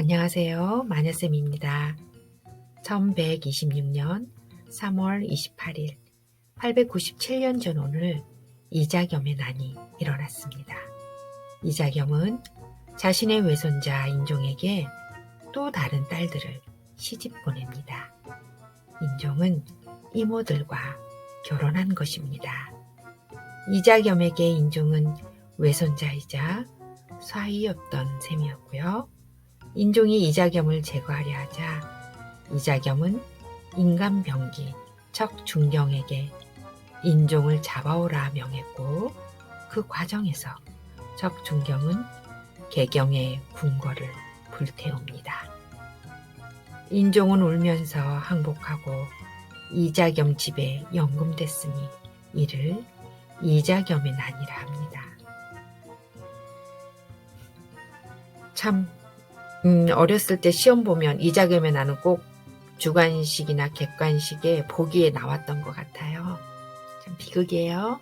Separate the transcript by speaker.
Speaker 1: 안녕하세요. 마녀쌤입니다. 1126년 3월 28일 897년 전 오늘 이자겸의 난이 일어났습니다. 이자겸은 자신의 외손자 인종에게 또 다른 딸들을 시집 보냅니다. 인종은 이모들과 결혼한 것입니다. 이자겸에게 인종은 외손자이자 사위였던 셈이었고요. 인종이 이자겸을 제거하려 하자 이자겸은 인간병기 척중경에게 인종을 잡아오라 명했고 그 과정에서 척중경은 개경의 궁궐을 불태웁니다. 인종은 울면서 항복하고 이자겸 집에 연금됐으니 이를 이자겸의 난이라 합니다. 참 음, 어렸을 때 시험 보면 이자겸의 나는 꼭 주관식이나 객관식에 보기에 나왔던 것 같아요. 참 비극이에요.